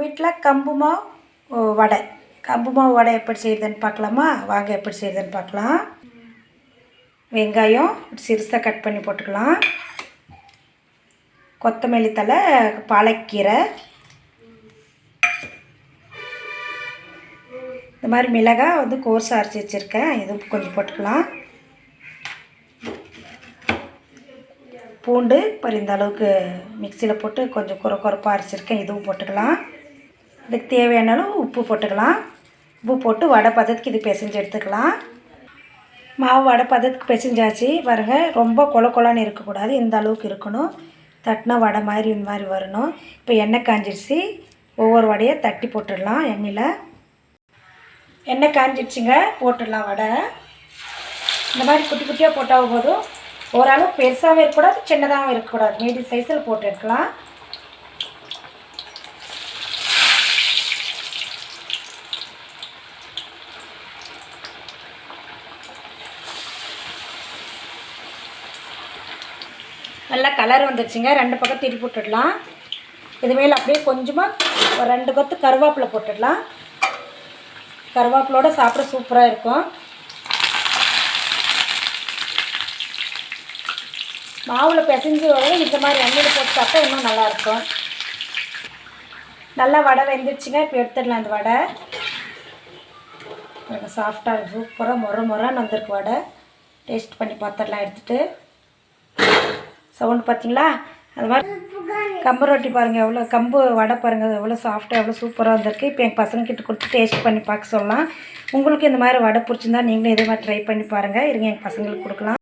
வீட்டில் கம்பு மாவு வடை. கம்பு மாவு வடை எப்படி செய்யுதுன்னு பார்க்கலாமா? வாங்க எப்படி செய்யுதுன்னு பார்க்கலாம். வெங்காயம் சிறுசாக கட் பண்ணி போட்டுக்கலாம். கொத்தமல்லி தழை பாலக்கீரை. இந்த மாதிரி மிளகாய் வந்து கோர்ஸாக அரைச்சி வச்சுருக்கேன். இதுவும் கொஞ்சம் போட்டுக்கலாம். பூண்டு இப்போ இந்த அளவுக்கு மிக்சியில் போட்டு கொஞ்சம் குறை குறைப்பாக அரைச்சிருக்கேன். இதுவும் போட்டுக்கலாம். இதுக்கு தேவையான அளவு உப்பு போட்டுக்கலாம். உப்பு போட்டு வடை பதத்துக்கு இது பிசைஞ்சு எடுத்துக்கலாம். மாவு வடை பதத்துக்கு பிசைஞ்சாச்சு. பாருங்க ரொம்ப கொல கொலன்னு இருக்கக்கூடாது. இந்த அளவுக்கு இருக்கணும். தட்டினா வடை மாதிரி இந்த மாதிரி வரணும். இப்போ எண்ணெய் காஞ்சிடுச்சு ஒவ்வொரு வடையை தட்டி போட்டுடலாம் எண்ணெயில். எண்ணெய் காஞ்சிடுச்சுங்க போட்டுடலாம் வடை. இந்த மாதிரி குட்டி குட்டியாக போட்டால் போதும். ஓரளவு பெருசாகவும் இருக்கக்கூடாது சின்னதாகவும் இருக்கக்கூடாது. மீடியம் சைஸில் போட்டு எடுக்கலாம். நல்லா கலர் வந்துடுச்சுங்க ரெண்டு பக்கம் திருப்பி போட்டுடலாம். இது மேலே அப்படியே கொஞ்சமாக ஒரு ரெண்டு கொத்து கருவேப்பிலை போட்டுடலாம். கருவேப்பிலோட சாப்பிட சூப்பராக இருக்கும். மாவில் பிசைஞ்சு விட இந்த மாதிரி எண்ணெயில் போட்டு சாப்பிட்டா இன்னும் நல்லாயிருக்கும் நல்லா வடை வெந்துடுச்சுங்க இப்போ எடுத்துடலாம் அந்த வடை. சாஃப்டாக சூப்பராக முற முறன்னு வந்திருக்கு வடை. டேஸ்ட் பண்ணி பார்த்துடலாம் எடுத்துகிட்டு சவுண்டு பார்த்தீங்களா? அது மாதிரி கம்பு ரொட்டி பாருங்கள் எவ்வளோ கம்பு வடை பாருங்கள் எவ்வளோ சாஃப்டாக எவ்வளோ சூப்பராக வந்திருக்கு. இப்போ எங்கள் பசங்கக்கிட்ட கொடுத்து டேஸ்ட் பண்ணி பார்க்க சொல்லலாம். உங்களுக்கு இந்த மாதிரி வடை பிடிச்சிருந்தா நீங்களும் இதே மாதிரி ட்ரை பண்ணி பாருங்கள் இருங்க எங்கள் பசங்களுக்கு கொடுக்கலாம்.